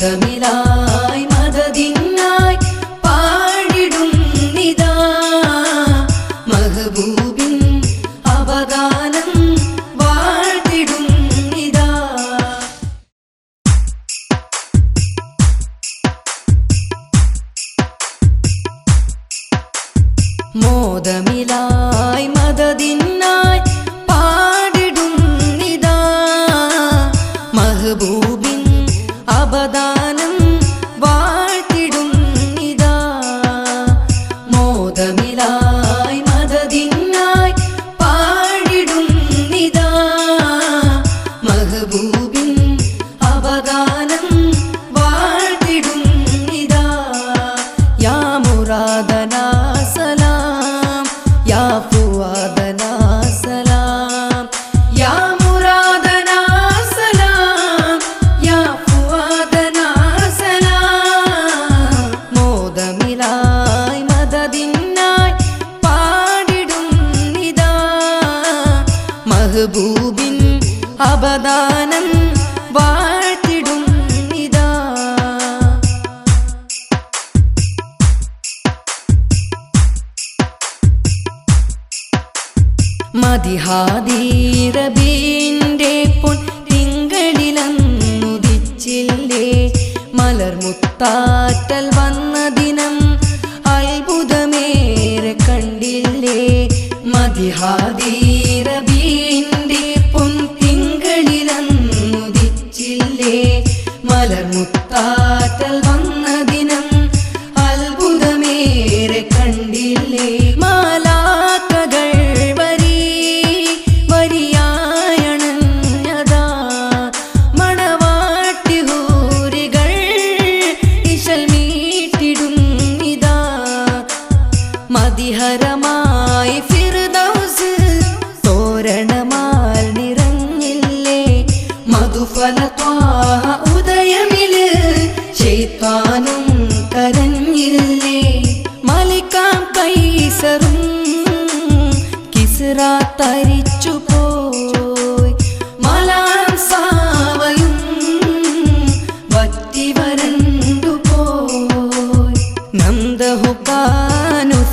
മോദമിലായി മദതിനായി പാടിടും നിതാ. മഹബൂബിൻ അവദാനം വാഴ്ത്തിടും നിതാ. മോദമിലായി മദതിനായി അപദാനം അപദാനം വാഴ്ത്തിടും മതിഹാദീരബീന്റെ പൊൻ തിങ്കളിലന്നുദിച്ചില്ലേ? മലർമുത്താറ്റൽ വന്ന ദിനം അത്ഭുതമേറെ കണ്ടില്ലേ? മതിഹാദീരബീന്റെ മതിഹരമായി ഫിർദൗസ് തോരണമാൽ നിറഞ്ഞില്ലേ? മധുഫല ത്വാഹ ഉദയമിൽ ശൈത്താനും കരഞ്ഞില്ലേ? മലിക്കാം കൈസറും കിസ്റ തരിച്ചു പോയി. മലാം സാവയും വറ്റി വരണ്ടു പോയി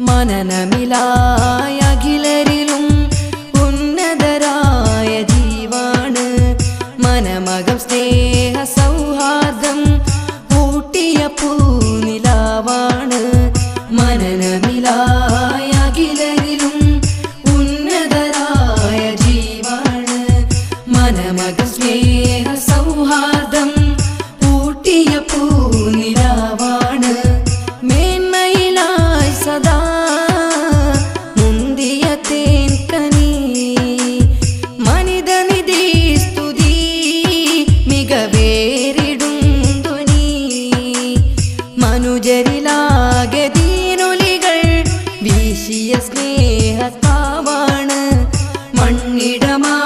മനനമിലായ അഖിലരിലും ഉന്നതരായ ജീവാണ് മനമകം സ്നേഹ മനുജരിലാകെ തീനുലികൾ വീശിയ സ്നേഹത്താവാണ് മണ്ണിടമാകെ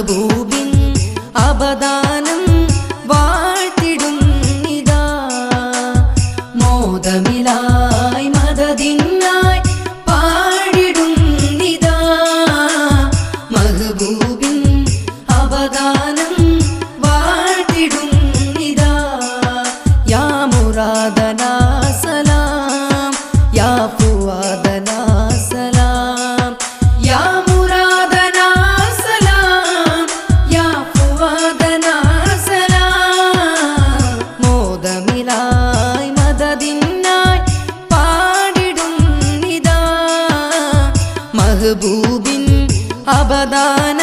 മഹബൂബിൻ അപദാനം വാഴ്ത്തിടും നിതാ മോദമിലായി മദതിനായി പാടിടും നിതാ മഹബൂബിൻ അവദാനം വാഴ്ത്തിടും നിതാ യാ മുറാദനാ മെഹബൂബിൻ അബദാന